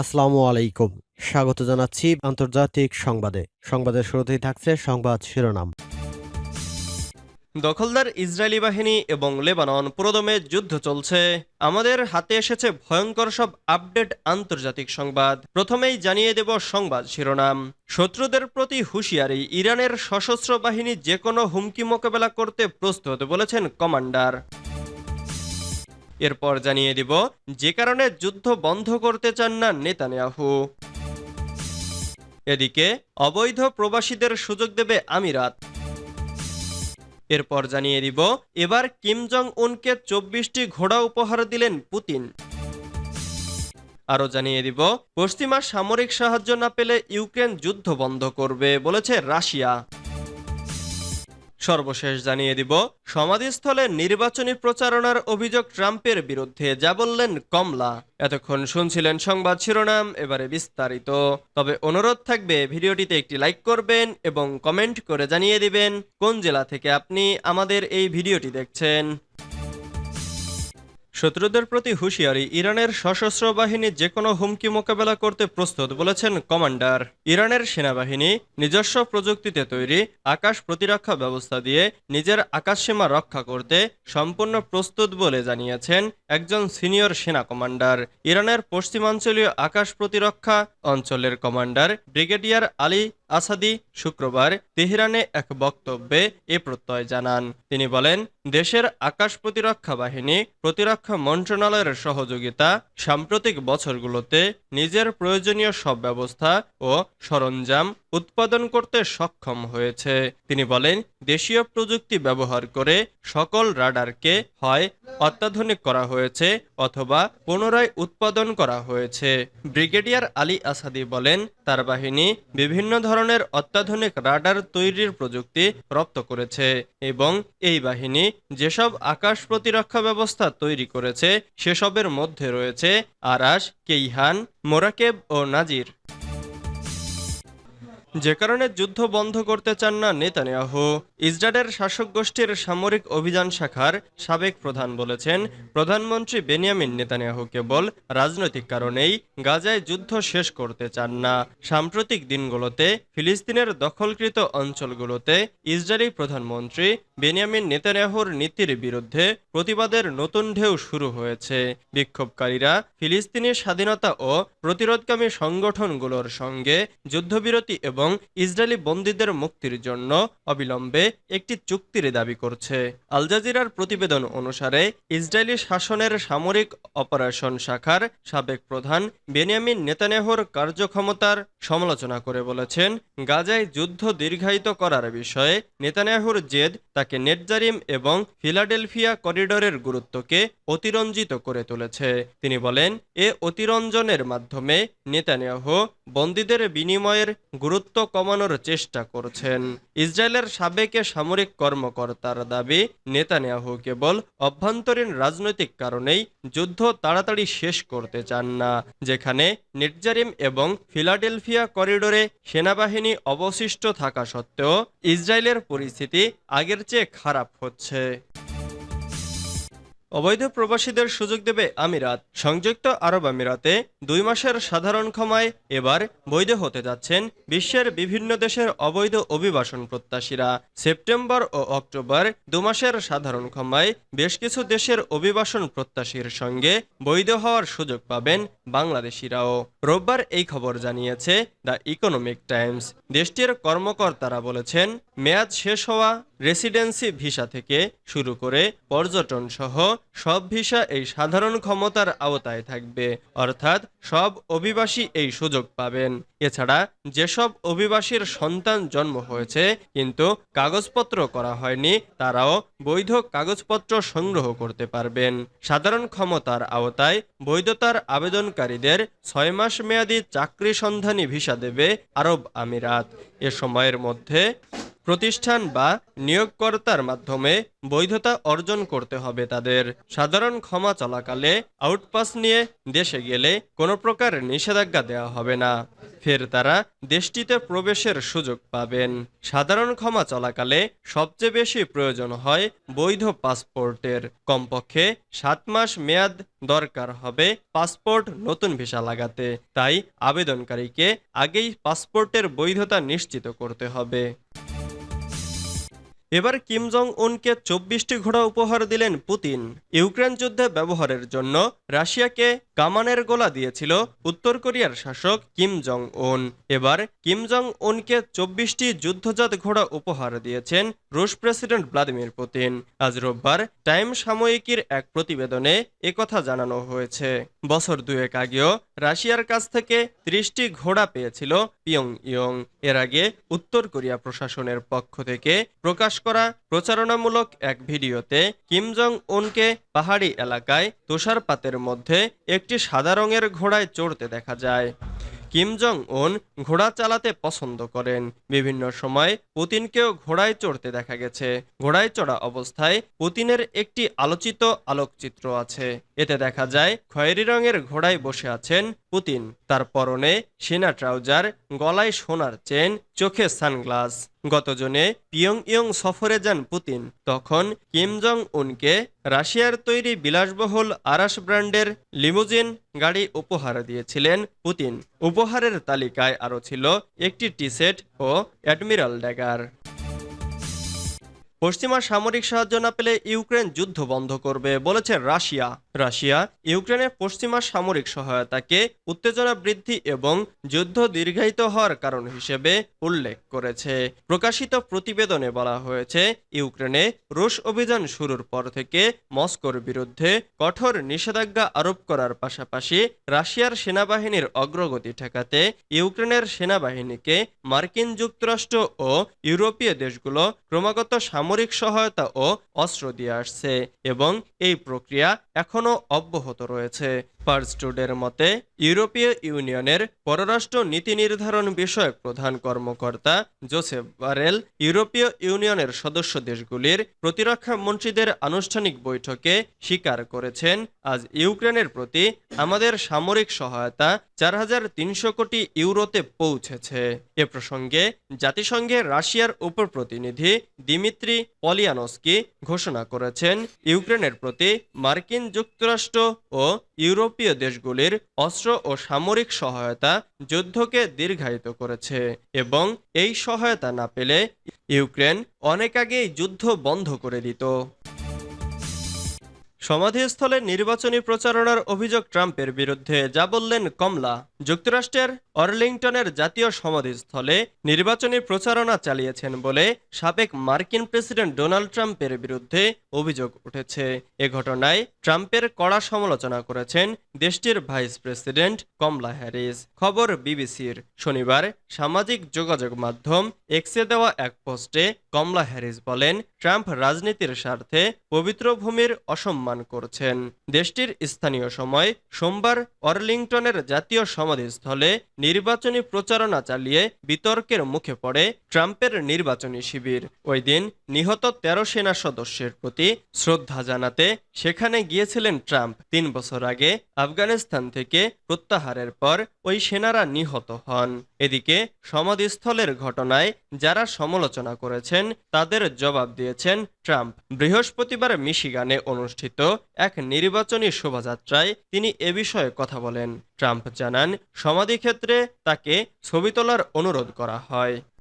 আসসালামু আলাইকুম। স্বাগত জানাচ্ছি আন্তর্জাতিক সংবাদে। সংবাদের শুরুতেই থাকছে সংবাদ শিরোনাম। দখলদার ইসরায়েলি বাহিনী এবং লেবানন পুরোদমে যুদ্ধ চলছে। আমাদের হাতে এসেছে ভয়ঙ্কর সব আপডেট আন্তর্জাতিক সংবাদ। প্রথমেই জানিয়ে দেব সংবাদ শিরোনাম। শত্রুদের প্রতি হুঁশিয়ারি, ইরানের সশস্ত্র বাহিনী যে কোনো হুমকি মোকাবেলা করতে প্রস্তুত বলেছেন কমান্ডার। এরপর জানিয়ে দিব, যে কারণে যুদ্ধ বন্ধ করতে চান না নেতানিয়াহু। এদিকে, অবৈধ প্রবাসীদের সুযোগ দেবে আমিরাত। এরপর জানিয়ে দিব, এবার কিম জং উনকে চব্বিশটি ঘোড়া উপহার দিলেন পুতিন। আরও জানিয়ে দিব, পশ্চিমা সামরিক সাহায্য না পেলে ইউক্রেন যুদ্ধ বন্ধ করবে বলেছে রাশিয়া। সর্বশেষ জানিয়ে দিব, সমাধিস্থলে নির্বাচনী প্রচারণার অভিযোগ ট্রাম্পের বিরুদ্ধে, যা বললেন কমলা। এতক্ষণ শুনছিলেন সংবাদ শিরোনাম, এবারে বিস্তারিত। তবে অনুরোধ থাকবে, ভিডিওটিতে একটি লাইক করবেন এবং কমেন্ট করে জানিয়ে দিবেন, কোন জেলা থেকে আপনি আমাদের এই ভিডিওটি দেখছেন। শত্রুদের প্রতি হুঁশিয়ারি ইরানের সশস্ত্র বাহিনী যে কোনো হুমকি মোকাবেলা করতে প্রস্তুত বলেছেন কমান্ডার। ইরানের সেনাবাহিনী নিজস্ব প্রযুক্তিতে তৈরি আকাশ প্রতিরক্ষা ব্যবস্থা দিয়ে নিজের আকাশসীমা রক্ষা করতে সম্পূর্ণ প্রস্তুত বলে জানিয়েছেন একজন সিনিয়র সেনা কমান্ডার। ইরানের পশ্চিমাঞ্চলীয় আকাশ প্রতিরক্ষা অঞ্চলের কমান্ডার ব্রিগেডিয়ার আলী আসাদি শুক্রবার তেহরানে এক বক্তব্যে এ প্রত্যয় জানান। তিনি বলেন, দেশের আকাশ প্রতিরক্ষা বাহিনী প্রতিরক্ষা মন্ত্রণালয়ের সহযোগিতা সাম্প্রতিক বছরগুলোতে নিজের প্রয়োজনীয় সব ব্যবস্থা ও সরঞ্জাম উৎপাদন করতে সক্ষম হয়েছে। তিনি বলেন, দেশীয় প্রযুক্তি ব্যবহার করে সকল রাডারকে হয় অত্যাধুনিক করা হয়েছে অথবা পুনরায় উৎপাদন করা হয়েছে। ব্রিগেডিয়ার আলী আসাদি বলেন তার বাহিনী বিভিন্ন ধরনের অত্যাধুনিক রাডার তৈরির প্রযুক্তি রপ্ত করেছে এবং এই বাহিনী যেসব আকাশ প্রতিরক্ষা ব্যবস্থা তৈরি করেছে, সেসবের মধ্যে রয়েছে আরাস কেইহান, মোরাকেব ও নাজির। যে কারণে যুদ্ধ বন্ধ করতে চান না নেতানিয়াহু। ইসরায়েলের শাসক গোষ্ঠীর সামরিক অভিযান শাখার সাবেক প্রধান বলেছেন, প্রধানমন্ত্রী বেনিয়ামিন নেতানিয়াহু কেবল রাজনৈতিক কারণেই গাজায় যুদ্ধ শেষ করতে চান না। সাম্প্রতিক দিনগুলোতে ফিলিস্তিনের দখলকৃত অঞ্চলগুলোতে ইসরায়েলি প্রধানমন্ত্রী বেনিয়ামিন নেতানিয়াহুর নীতির বিরুদ্ধে প্রতিবাদের নতুন ঢেউ শুরু হয়েছে। বিক্ষোভকারীরা ফিলিস্তিনি স্বাধীনতা ও প্রতিরোধকামী সংগঠনগুলোর সঙ্গে যুদ্ধবিরতি এবং ইসরায়েলি বন্দীদের মুক্তির জন্য অবিলম্বে একটি চুক্তির দাবি করছে। আল জাজিরার প্রতিবেদন অনুসারে, ইসরায়েলি শাসনের সামরিক অপারেশন শাখার সাবেক প্রধান বেনিয়ামিন নেতানেহর কার্যক্ষমতার সমালোচনা করে বলেছেন, গাজায় যুদ্ধ দীর্ঘায়িত করার বিষয়ে নেতানিয়াহুর জেদ তাকে নেটজারিম এবং ফিলাডেলফিয়া করিডোরের গুরুত্বকে অতিরঞ্জিত করে তুলেছে। তিনি বলেন, এ অতিরঞ্জনের মাধ্যমে নেতানিয়াহু বন্দীদের বিনিময়ের গুরুত্ব কমানোর চেষ্টা করছেন। ইসরায়েলের সাবেক সামরিক কর্মকর্তার দাবি, নেতানিয়াহু কেবল অভ্যন্তরীণ রাজনৈতিক কারণেই যুদ্ধ তাড়াতাড়ি শেষ করতে চান না, যেখানে নেটজারিম এবং ফিলাডেলফিয়া করিডোরে সেনাবাহিনী অবশিষ্ট থাকা সত্ত্বেও ইসরায়েলের পরিস্থিতি আগের চেয়ে খারাপ হচ্ছে। অবৈধ প্রবাসীদের সুযোগ দেবে আমিরাত। সংযুক্ত আরব আমিরাতে দুই মাসের সাধারণ ক্ষমায় এবার বৈধ হতে যাচ্ছেন বিশ্বের বিভিন্ন দেশের অবৈধ অভিবাসন প্রত্যাশীরা। সেপ্টেম্বর ও অক্টোবর দু মাসের সাধারণ ক্ষমায় বেশ কিছু দেশের অভিবাসন প্রত্যাশীর সঙ্গে বৈধ হওয়ার সুযোগ পাবেন বাংলাদেশিরাও। রোববার এই খবর জানিয়েছে দ্য ইকোনমিক টাইমস। দেশটির কর্মকর্তারা বলেছেন, মেয়াদ শেষ হওয়া রেসিডেন্সি ভিসা থেকে শুরু করে পর্যটন সহ সব ভিসা এই সাধারণ ক্ষমতার আওতায় থাকবে। অর্থাৎ সব অভিবাসী এই সুযোগ পাবেন। এছাড়া যেসব অভিবাসীর সন্তান জন্ম হয়েছে, কিন্তু কাগজপত্র করা হয়নি, তারাও বৈধ কাগজপত্র সংগ্রহ করতে পারবেন। সাধারণ ক্ষমতার আওতায় বৈধতার আবেদনকারীদের ছয় মাস মেয়াদী চাকরি সন্ধানী ভিসা দেবে আরব আমিরাত। এ সময়ের মধ্যে প্রতিষ্ঠান বা নিয়োগকর্তার মাধ্যমে বৈধতা অর্জন করতে হবে তাদের। সাধারণ ক্ষমা চলাকালে আউটপাস নিয়ে দেশে গেলে কোনো প্রকার নিষেধাজ্ঞা দেওয়া হবে না। ফের তারা দেশটিতে প্রবেশের সুযোগ পাবেন। সাধারণ ক্ষমা চলাকালে সবচেয়ে বেশি প্রয়োজন হয় বৈধ পাসপোর্টের। কমপক্ষে সাত মাস মেয়াদ দরকার হবে পাসপোর্ট নতুন ভিসা লাগাতে। তাই আবেদনকারীকে আগেই পাসপোর্টের বৈধতা নিশ্চিত করতে হবে। এবার কিম জং উনকে চব্বিশটি ঘোড়া উপহার দিলেন পুতিন। ইউক্রেন যুদ্ধে ব্যবহারের জন্য রাশিয়াকে কামানের গোলা দিয়েছিল উত্তর কোরিয়ার শাসক কিম জং উন এবার কিম জং উনকে চব্বিশটি যুদ্ধজাত ঘোড়া উপহার দিয়েছেন রুশ প্রেসিডেন্ট ভ্লাদিমির পুতিন। আজ রোববার টাইম সাময়িকীর এক প্রতিবেদনে একথা জানানো হয়েছে। বছর দুয়েক আগেও রাশিয়ার কাছ থেকে ত্রিশটি ঘোড়া পেয়েছিল পিয়ং ইয়ং এর আগে উত্তর কোরিয়া প্রশাসনের পক্ষ থেকে প্রকাশ করা প্রচারণামূলক এক ভিডিওতে কিম জং উনকে পাহাড়ি এলাকায় তুষারপাতের মধ্যে একটি সাদা রঙের ঘোড়ায় চড়তে দেখা যায়। কিম জং উন ঘোড়া চালাতে পছন্দ করেন। বিভিন্ন সময় পুতিনকেও ঘোড়ায় চড়তে দেখা গেছে। ঘোড়ায় চড়া অবস্থায় পুতিনের একটি আলোচিত আলোকচিত্র আছে। এতে দেখা যায় খয়েরি রঙের ঘোড়ায় বসে আছেন পুতিন। তার পরনে সেনা ট্রাউজার, গলায় সোনার চেন, চোখে সানগ্লাস। গত জনে পিয়ং ইয়ং সফরে যান পুতিন। তখন কিম জং উনকে রাশিয়ার তৈরি বিলাসবহুল আরাস ব্র্যান্ডের লিমুজিন গাড়ি উপহার দিয়েছিলেন পুতিন। উপহারের তালিকায় আরও ছিল একটি টি সেট ও অ্যাডমিরাল ড্যাগার। পশ্চিমা সামরিক সাহায্য না পেলে ইউক্রেন যুদ্ধ বন্ধ করবে, বলেছে রাশিয়া। রাশিয়া, ইউক্রেনের পশ্চিমা সামরিক সহায়তাকে উত্তেজনা বৃদ্ধি এবং যুদ্ধ দীর্ঘায়িত হওয়ার কারণ হিসেবে উল্লেখ করেছে। প্রকাশিত প্রতিবেদনে বলা হয়েছে, ইউক্রেনে রুশ অভিযান শুরুর পর থেকে মস্কোর বিরুদ্ধে কঠোর নিষেধাজ্ঞা আরোপ করার পাশাপাশি রাশিয়ার সেনাবাহিনীর অগ্রগতি ঠেকাতে ইউক্রেনের সেনাবাহিনীকে মার্কিন যুক্তরাষ্ট্র ও ইউরোপীয় দেশগুলো ক্রমাগত সামরিক সহায়তা ও অস্ত্র দিয়ে আসছে এবং এই প্রক্রিয়া এখনও অব্যাহত রয়েছে। পার্সটুডের মতে, ইউরোপীয় ইউনিয়নের পররাষ্ট্র নীতি নির্ধারণ বিষয়ক প্রধান কর্মকর্তা জোসেফ বারেল ইউরোপীয় ইউনিয়নের সদস্য দেশগুলির প্রতিরক্ষা মন্ত্রীদের আনুষ্ঠানিক বৈঠকে স্বীকার করেছেন। আজ ইউক্রেনের প্রতি আমাদের সামরিক সহায়তা চার হাজার তিনশো কোটি ইউরোতে পৌঁছেছে। এ প্রসঙ্গে জাতিসংঘের রাশিয়ার উপপ্রতিনিধি দিমিত্রি পলিয়ানস্কি ঘোষণা করেছেন, ইউক্রেনের প্রতি মার্কিন যুক্তরাষ্ট্র ও ইউরোপীয় দেশগুলির অস্ত্র ও সামরিক সহায়তা যুদ্ধকে দীর্ঘায়িত করেছে এবং এই সহায়তা না পেলে ইউক্রেন অনেক আগেই যুদ্ধ বন্ধ করে দিত। সমাধিস্থলে নির্বাচনী প্রচারণার অভিযোগ ট্রাম্পের বিরুদ্ধে, যা বললেন কমলা। যুক্তরাষ্ট্রের অর্লিংটনের জাতীয় সমাধিস্থলে নির্বাচনী প্রচারণা চালিয়েছেন বলে সাবেক মার্কিন প্রেসিডেন্ট ডোনাল্ড ট্রাম্পের বিরুদ্ধে অভিযোগ উঠেছে। এ ঘটনায় ট্রাম্পের কড়া সমালোচনা করেছেন দেশটির ভাইস প্রেসিডেন্ট কমলা হ্যারিস। খবর বিবিসির। শনিবার সামাজিক যোগাযোগ মাধ্যম এক্সে দেওয়া এক পোস্টে কমলা হ্যারিস বলেন, ট্রাম্প রাজনীতির স্বার্থে পবিত্র ভূমির অসম্মান করছেন। দেশটির স্থানীয় সময় সোমবার অর্লিংটনের জাতীয় সমাধিস্থলে নির্বাচনী প্রচারণা চালিয়ে বিতর্কের মুখে পড়ে ট্রাম্পের নির্বাচনী শিবির। ওই দিন নিহত তেরো সেনা সদস্যের প্রতি শ্রদ্ধা জানাতে সেখানে গিয়েছিলেন ট্রাম্প। তিন বছর আগে আফগানিস্তান থেকে প্রত্যাহারের পর ওই সেনারা নিহত হন। এদিকে সমাধিস্থলের ঘটনায় যারা সমালোচনা করেছেন, তাদের জবাব দিয়েছেন ট্রাম্প। বৃহস্পতিবার মিশিগানে অনুষ্ঠিত এক নির্বাচনী শোভাযাত্রায় তিনি এ বিষয়ে কথা বলেন। ট্রাম্প জানান, সমাধিক্ষেত্রে তাকে ছবি তোলার অনুরোধ করা হয়।